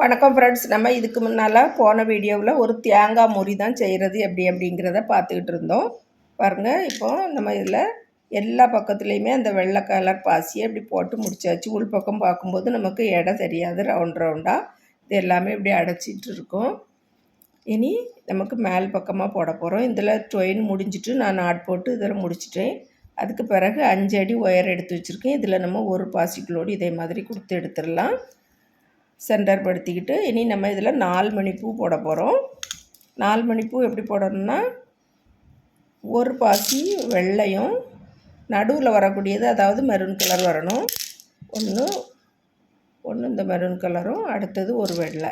வணக்கம் ஃப்ரெண்ட்ஸ் நம்ம இதுக்கு முன்னால் போன வீடியோவில் ஒரு தேங்காய் முறி தான் செய்கிறது எப்படி அப்படிங்கிறத பார்த்துக்கிட்டு இருந்தோம். பாருங்கள் இப்போ நம்ம இதில் எல்லா பக்கத்துலேயுமே அந்த வெள்ளை கலர் பாசியை இப்படி போட்டு முடிச்சாச்சு. உள் பக்கம் பார்க்கும்போது நமக்கு இடம் தெரியாது. ரவுண்ட் ரவுண்டாக இது எல்லாமே இப்படி அடைச்சிட்டு இருக்கோம். இனி நமக்கு மேல் பக்கமாக போட போகிறோம் இதில் டொயின் முடிஞ்சிட்டு நான் நாட் போட்டு இதில் முடிச்சிட்டேன். அதுக்கு பிறகு அஞ்சு அடி ஒயர் எடுத்து வச்சுருக்கேன். இதில் நம்ம ஒரு பாசிக்குள்ளோடு இதே மாதிரி கொடுத்து எடுத்துடலாம். சென்டர் படுத்திக்கிட்டு இனி நம்ம இதில் நாலு மணிப்பூ போட போகிறோம். நாலு மணிப்பூ எப்படி போடணும்னா ஒரு பாசி வெள்ளையும் நடுவில் வரக்கூடியது அதாவது மெரூன் கலர் வரணும். ஒன்று ஒன்று இந்த மெரூன் கலரும் அடுத்தது ஒரு வெள்ளை.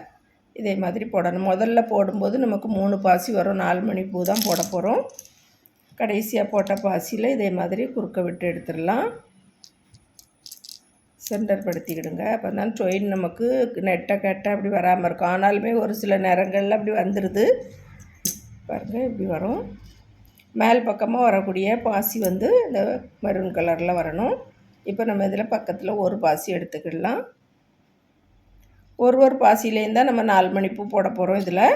இதே மாதிரி போடணும். முதல்ல போடும்போது நமக்கு மூணு பாசி வரும். நாலு மணி பூ தான் போட போகிறோம். கடைசியாக போட்ட பாசியில் இதே மாதிரி குறுக்க விட்டு எடுத்துடலாம். சென்டர் படுத்திக்கிடுங்க அப்போ தான் டொயின் நமக்கு நெட்டை கெட்டை அப்படி வராமல் இருக்கும். ஆனாலுமே ஒரு சில நேரங்களில் அப்படி வந்துடுது பாருங்கள் இப்படி வரும். மேல் பக்கமாக வரக்கூடிய பாசி வந்து இந்த மெரூன் கலரில் வரணும். இப்போ நம்ம இதில் பக்கத்தில் ஒரு பாசி எடுத்துக்கிடலாம். ஒரு ஒரு பாசிலேயும் தான் நம்ம நாலு மணி பூ போட போகிறோம் இதில்.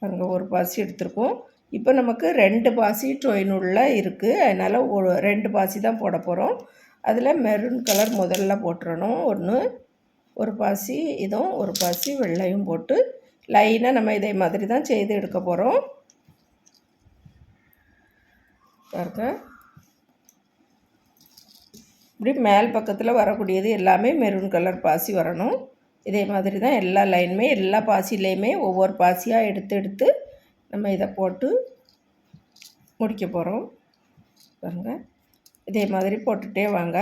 பாருங்கள் ஒரு பாசி எடுத்திருக்கோம். இப்போ நமக்கு ரெண்டு பாசி டொயின் உள்ள இருக்குது அதனால் ஒரு ரெண்டு பாசி தான் போட போகிறோம் அதில் மெரூன் கலர் முதல்ல போட்டுறணும். ஒன்று ஒரு பாசி இதுவும் ஒரு பாசி வெள்ளையும் போட்டு லைனாக நம்ம இதே மாதிரி தான் செய்து எடுக்க போகிறோம் பாருங்க. இப்படி மேல் பக்கத்தில் வரக்கூடியது எல்லாமே மெரூன் கலர் பாசி வரணும். இதே மாதிரி தான் எல்லா லைனுமே எல்லா பாசிலையுமே ஒவ்வொரு பாசியாக எடுத்து எடுத்து நம்ம இதை போட்டு முடிக்க போகிறோம் பாருங்கள் இதே மாதிரி போட்டுகிட்டே வாங்க.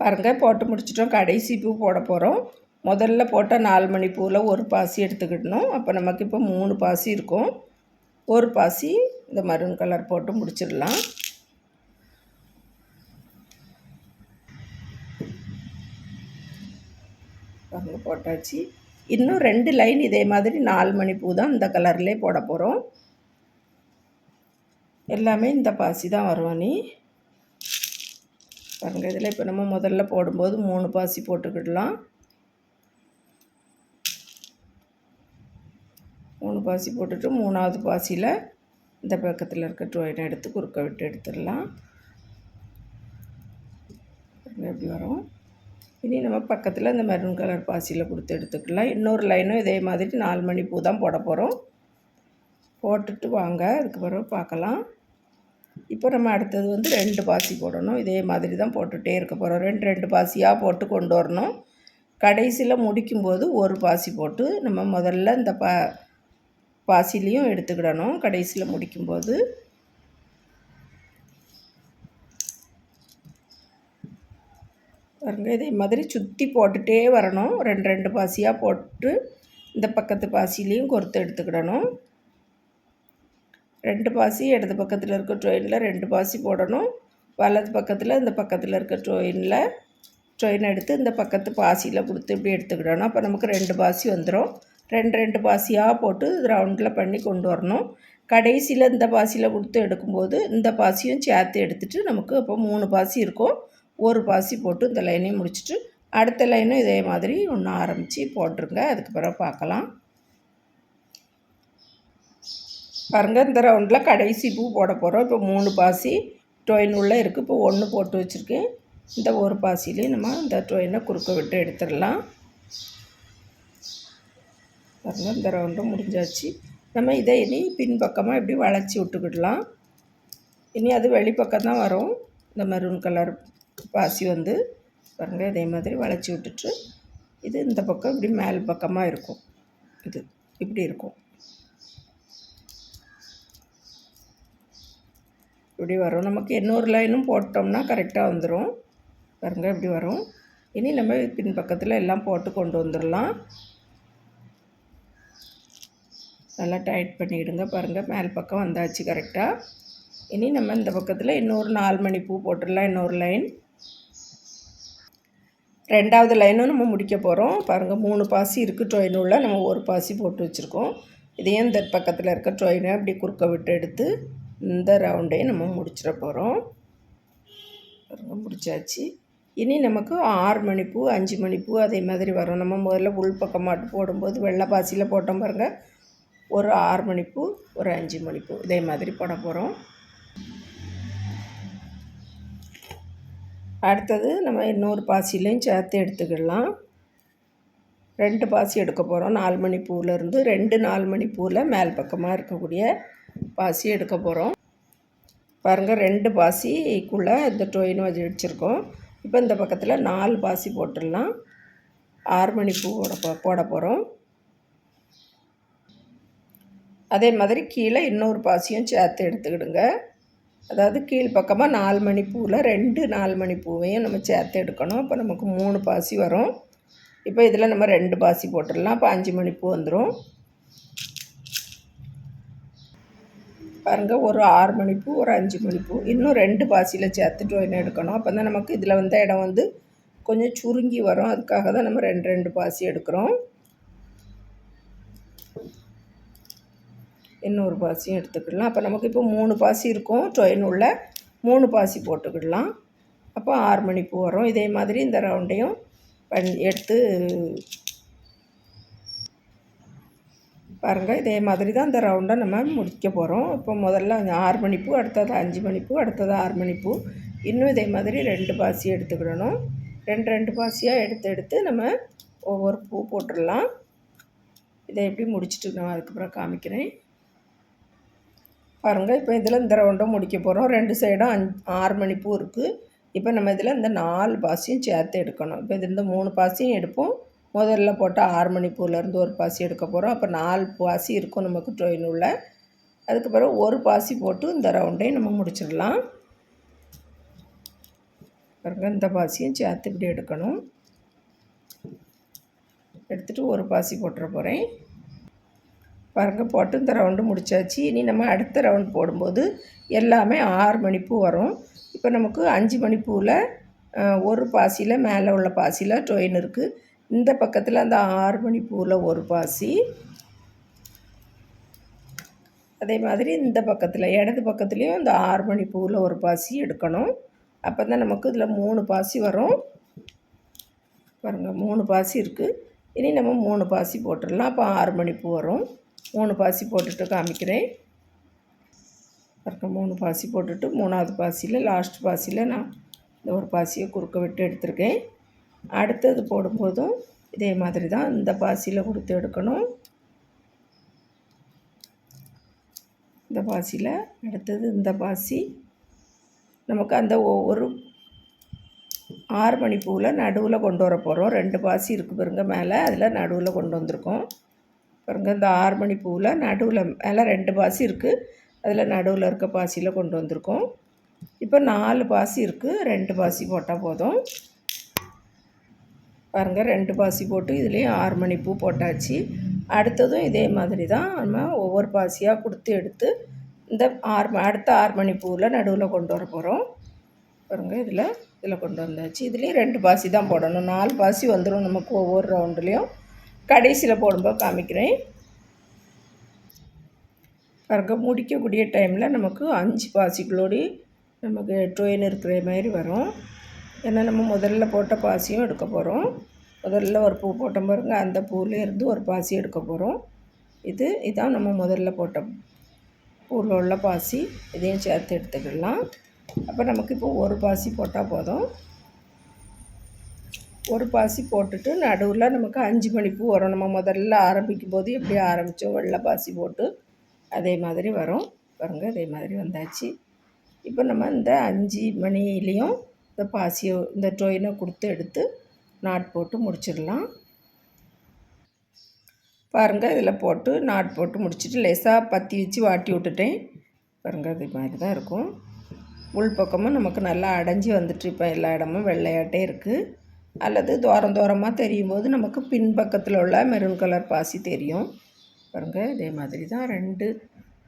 பாருங்கள் போட்டு முடிச்சிட்டோம். கடைசி பூ போட போகிறோம் முதல்ல போட்டால் நாலு மணி பூவில் ஒரு பாசி எடுத்துக்கிடணும். அப்போ நமக்கு இப்போ மூணு பாசி இருக்கும். ஒரு பாசி இந்த மருன் கலர் போட்டு முடிச்சிடலாம். பாருங்கள் போட்டாச்சு. இன்னும் ரெண்டு லைன் இதே மாதிரி நாலு மணி பூ தான் இந்த கலர்லேயே போட போகிறோம் எல்லாமே இந்த பாசி தான் வரும் நீ பாருங்கள் இதில் இப்போ நம்ம முதல்ல போடும்போது மூணு பாசி போட்டுக்கிடலாம். மூணு பாசி போட்டுட்டு மூணாவது பாசியில் இந்த பக்கத்தில் இருக்க ட்ரோயினை எடுத்து குறுக்க விட்டு எடுத்துடலாம். எப்படி வரும். இனி நம்ம பக்கத்தில் இந்த மெரூன் கலர் பாசியில் கொடுத்து எடுத்துக்கலாம். இன்னொரு லைனும் இதே மாதிரி நாலு மணி பூ தான் போட போகிறோம் போட்டுட்டு வாங்க. அதுக்கு பிறகு பார்க்கலாம். இப்போ நம்ம அடுத்தது வந்து ரெண்டு பாசி போடணும். இதே மாதிரி தான் போட்டுகிட்டே இருக்க போகிறோம் ரெண்டு ரெண்டு பாசியாக போட்டு கொண்டு வரணும். கடைசியில் முடிக்கும்போது ஒரு பாசி போட்டு நம்ம முதல்ல இந்த பா பாசிலையும் எடுத்துக்கிடணும். கடைசியில் முடிக்கும்போது பாருங்க இதே மாதிரி சுற்றி போட்டுகிட்டே வரணும். ரெண்டு ரெண்டு பாசியாக போட்டு இந்த பக்கத்து பாசிலையும் கொறுத்து எடுத்துக்கிடணும். ரெண்டு பாசி இடது பக்கத்தில் இருக்க ட்ரெயினில் ரெண்டு பாசி போடணும். வலது பக்கத்தில் இந்த பக்கத்தில் இருக்க ட்ரெயினில் ட்ரெயின் எடுத்து இந்த பக்கத்து பாசியில் கொடுத்து இப்படி எடுத்துக்கிடணும். அப்போ நமக்கு ரெண்டு பாசி வந்துடும் ரெண்டு ரெண்டு பாசியாக போட்டு ரவுண்டில் பண்ணி கொண்டு வரணும். கடைசியில் இந்த பாசியில் கொடுத்து எடுக்கும்போது இந்த பாசியும் சேர்த்து எடுத்துகிட்டு நமக்கு அப்போ மூணு பாசி இருக்கும். ஒரு பாசி போட்டு இந்த லைனையும் முடிச்சுட்டு அடுத்த லைனும் இதே மாதிரி ஒன்று ஆரம்பித்து போட்டுருங்க. அதுக்கு பிறகு பார்க்கலாம். பாருங்கள் இந்த ரவுண்டில் கடைசி பூ போட போகிறோம் இப்போ மூணு பாசி டொயின் உள்ளே இருக்குது இப்போ ஒன்று போட்டு வச்சுருக்கேன். இந்த ஒரு பாசிலையும் நம்ம இந்த டொயினை குறுக்க விட்டு எடுத்துடலாம். பாருங்கள் இந்த ரவுண்டும் முடிஞ்சாச்சு. நம்ம இதை இனி பின்பக்கமாக இப்படி வளைச்சி விட்டுக்கிடலாம். இனி அது வெளிப்பக்கம் தான் வரும். இந்த மெரூன் கலர் பாசி வந்து. பாருங்கள் இதே மாதிரி வளைச்சி விட்டுட்டு இது இந்த பக்கம் இப்படி மேல் பக்கமாக இருக்கும். இது இப்படி இருக்கும். இப்படி வரும். நமக்கு இன்னொரு லைனும் போட்டோம்னா கரெக்டாக வந்துடும் பாருங்கள் இப்படி வரும். இனி நம்ம பின் பக்கத்தில் எல்லாம் போட்டு கொண்டு வந்துடலாம் நல்லா டைட் பண்ணிவிடுங்க பாருங்கள் மேல் பக்கம் வந்தாச்சு கரெக்டாக இனி நம்ம இந்த பக்கத்தில் இன்னொரு நாலு மணி பூ போட்டுடலாம் இன்னொரு லைன் ரெண்டாவது லைனும் நம்ம முடிக்க போகிறோம் பாருங்கள் மூணு பாசி இருக்குது ட்ரொயினுள்ள நம்ம ஒரு பாசி போட்டு வச்சுருக்கோம். இதையும் இந்த பக்கத்தில் இருக்க ட்ரெயினை அப்படி குறுக்க விட்டு எடுத்து இந்த ரவுண்டையும் நம்ம முடிச்சிட போகிறோம் பாருங்கள் முடிச்சாச்சு. இனி நமக்கு ஆறு மணிப்பூ அஞ்சு மணிப்பூ அதே மாதிரி வரும். நம்ம முதல்ல உள் பக்கமாட்டு போடும்போது வெள்ளை பாசியில் போட்டோம் பாருங்கள் ஒரு ஆறு மணிப்பூ ஒரு அஞ்சு மணிப்பூ இதே மாதிரி போட போகிறோம் அடுத்தது நம்ம இன்னொரு பாசிலையும் சேர்த்து எடுத்துக்கிடலாம் ரெண்டு பாசி எடுக்க போகிறோம் நாலு மணி பூவிலேருந்து ரெண்டு நாலு மணி பூவில் மேல் பக்கமாக இருக்கக்கூடிய பாசி எடுக்க போகிறோம் பாருங்கள் ரெண்டு பாசிக்குள்ளே இந்த டொயின் வச்சு வச்சுருக்கோம். இப்போ இந்த பக்கத்தில் நாலு பாசி போட்டுடலாம். ஆறு மணி பூவோட போட போட போகிறோம் அதே மாதிரி கீழே இன்னொரு பாசியும் சேர்த்து எடுத்துக்கிடுங்க. அதாவது கீழ் பக்கமாக நாலு மணி பூவில் ரெண்டு நாலு மணி பூவையும் நம்ம சேர்த்து எடுக்கணும். இப்போ நமக்கு மூணு பாசி வரும். இப்போ இதில் நம்ம ரெண்டு பாசி போட்டுடலாம். இப்போ அஞ்சு மணி பூ வந்துடும் பாருங்கள் ஒரு ஆறு மணிப்பூ ஒரு அஞ்சு மணிப்பூ இன்னும் ரெண்டு பாசியில் சேர்த்துட்டு ஒன்று எடுக்கணும். அப்போ தான் நமக்கு இதில் வந்த இடம் வந்து கொஞ்சம் சுருங்கி வரும். அதுக்காக தான் நம்ம ரெண்டு ரெண்டு பாசி எடுக்கிறோம். இன்னொரு பாசியும் எடுத்துக்கிடலாம். அப்போ நமக்கு இப்போ மூணு பாசி இருக்கும். டொயின் உள்ள மூணு பாசி போட்டுக்கிடலாம். அப்போ ஆறு மணிப்பூ வரும். இதே மாதிரி இந்த ரவுண்டையும் பண் எடுத்து பாருங்கள் இதே மாதிரி தான் இந்த ரவுண்டை நம்ம முடிக்க போகிறோம் இப்போ முதல்ல ஆறு மணிப்பூ அடுத்தது அஞ்சு மணிப்பூ அடுத்தது ஆறு மணிப்பூ. இன்னும் இதே மாதிரி ரெண்டு பாசி எடுத்துக்கிடணும். ரெண்டு ரெண்டு பாசியாக எடுத்து எடுத்து நம்ம ஒவ்வொரு பூ போட்டுடலாம். இதை எப்படி முடிச்சுட்டு நான் அதுக்கப்புறம் காமிக்கிறேன். பாருங்கள் இப்போ இதில் இந்த ரவுண்டை முடிக்க போகிறோம் ரெண்டு சைடும் அஞ் ஆறு மணி பூ இருக்குது இப்போ நம்ம இதில் இந்த நாலு பாசியும் சேர்த்து எடுக்கணும். இப்போ இது இந்த மூணு பாசியும் எடுப்போம். முதல்ல போட்டால் ஆறு மணி பூலேருந்து ஒரு பாசி எடுக்க போகிறோம் அப்போ நாலு பாசி இருக்கும் நமக்கு ட்ரெயின் உள்ள அதுக்கு பிறகு ஒரு பாசி போட்டு இந்த ரவுண்டையும் நம்ம முடிச்சிடலாம். பிறகு இந்த பாசியும் சேர்த்து இப்படி எடுக்கணும். எடுத்துகிட்டு ஒரு பாசி போட்டுற போகிறேன் பாருங்கள் போட்டு இந்த ரவுண்டு முடித்தாச்சு இனி நம்ம அடுத்த ரவுண்ட் போடும்போது எல்லாமே ஆறு மணிப்பூ வரும். இப்போ நமக்கு அஞ்சு மணிப்பூவில் ஒரு பாசியில் மேலே உள்ள பாசியில் டொயின் இருக்குது இந்த பக்கத்தில் அந்த ஆறு மணி பூவில் ஒரு பாசி. அதே மாதிரி இந்த பக்கத்தில் இடது பக்கத்துலேயும் இந்த ஆறு மணி பூவில் ஒரு பாசி எடுக்கணும். அப்போ தான் நமக்கு இதில் மூணு பாசி வரும். பாருங்கள் மூணு பாசி இருக்குது இனி நம்ம மூணு பாசி போட்டுடலாம். அப்போ ஆறு மணி பூ வரும். மூணு பாசி போட்டுட்டு காமிக்கிறேன். பாருங்க மூணு பாசி போட்டுட்டு மூணாவது பாசியில் லாஸ்ட் பாசியில் நான் இந்த ஒரு பாசியை குறுக்க விட்டு எடுத்திருக்கேன். அடுத்தது போடும்போதும் இதே மாதிரி தான் இந்த பாசியில் கொடுத்து எடுக்கணும். இந்த பாசியில் அடுத்தது இந்த பாசி. நமக்கு அந்த ஒவ்வொரு ஆறு மணி பூவில் நடுவில் கொண்டு வர போகிறோம் ரெண்டு பாசி இருக்குது பாருங்க மேலே அதில் நடுவில் கொண்டு வந்திருக்கோம். பாருங்க இந்த ஆறு மணி பூவில் நடுவில் மேலே ரெண்டு பாசி இருக்குது அதில் நடுவில் இருக்க பாசியில் கொண்டு வந்திருக்கோம். இப்போ நாலு பாசி இருக்குது ரெண்டு பாசி போட்டால் போதும். பாருங்கள் ரெண்டு பாசி போட்டு இதுலேயும் ஆறு மணி பூ போட்டாச்சு. அடுத்ததும் இதே மாதிரி தான் நம்ம ஒவ்வொரு பாசியாக கொடுத்து எடுத்து இந்த ஆறு அடுத்த ஆறு மணி பூவில் நடுவில் கொண்டு வர போகிறோம் பாருங்கள் இதில் இதில் கொண்டு வந்தாச்சு. இதுலேயும் ரெண்டு பாசி தான் போடணும். நாலு பாசி வந்துடும் நமக்கு ஒவ்வொரு ரவுண்டுலேயும். கடைசியில் போடும்போது காமிக்கிறேன். பாருங்க முடிக்கக்கூடிய டைமில் நமக்கு அஞ்சு பாசிகளோடு நமக்கு ட்ரெயின் இருக்கிற மாதிரி வரும். ஏன்னா நம்ம முதல்ல போட்ட பாசியும் எடுக்க போகிறோம் முதல்ல ஒரு பூ போட்ட பாருங்க அந்த பூவிலேருந்து ஒரு பாசி எடுக்க போகிறோம் இது இதான் நம்ம முதல்ல போட்ட பூவில் உள்ள பாசி. இதையும் சேர்த்து எடுத்துக்கலாம். அப்போ நமக்கு இப்போ ஒரு பாசி போட்டால் போதும். ஒரு பாசி போட்டுட்டு நடுவில் நமக்கு அஞ்சு மணி பூ வரும். நம்ம முதல்ல ஆரம்பிக்கும் போது எப்படி ஆரம்பித்தோம் வெள்ளை பாசி போட்டு அதே மாதிரி வரும். பாருங்கள் அதே மாதிரி வந்தாச்சு. இப்போ நம்ம இந்த அஞ்சு மணிலேயும் இந்த பாசியை இந்த டொயினை கொடுத்து எடுத்து நாட் போட்டு முடிச்சிடலாம். பாருங்கள் இதில் போட்டு நாட் போட்டு முடிச்சுட்டு லேசாக பற்றி வச்சு வாட்டி விட்டுட்டேன். பாருங்கள் அது மாதிரி தான் இருக்கும். உள் பக்கமும் நமக்கு நல்லா அடைஞ்சி வந்துட்டு இப்போ எல்லா இடமும் வெள்ளையாட்டே இருக்குது அல்லது தூரம் தூரமாக தெரியும் போது நமக்கு பின்பக்கத்தில் உள்ள மெரூன் கலர் பாசி தெரியும். பாருங்கள் இதே மாதிரி தான் ரெண்டு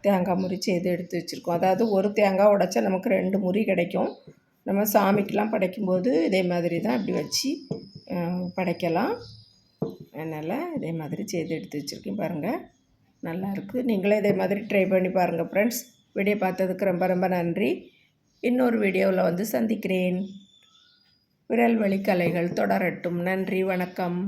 தேங்காய் முறிச்சு எது எடுத்து வச்சுருக்கோம். அதாவது ஒரு தேங்காய் உடைச்சா நமக்கு ரெண்டு முறி கிடைக்கும். நம்ம சாமிக்கெலாம் படைக்கும்போது இதே மாதிரி தான் இப்படி வச்சு படைக்கலாம். அதனால் இதே மாதிரி செய்து எடுத்து வச்சுருக்கேன் பாருங்கள் நல்லாயிருக்கு நீங்களே இதே மாதிரி ட்ரை பண்ணி பாருங்கள் ஃப்ரெண்ட்ஸ் வீடியோ பார்த்ததுக்கு ரொம்ப ரொம்ப நன்றி. இன்னொரு வீடியோவில் வந்து சந்திக்கிறேன். விரல் வழி கலைகள் தொடரட்டும். நன்றி வணக்கம்.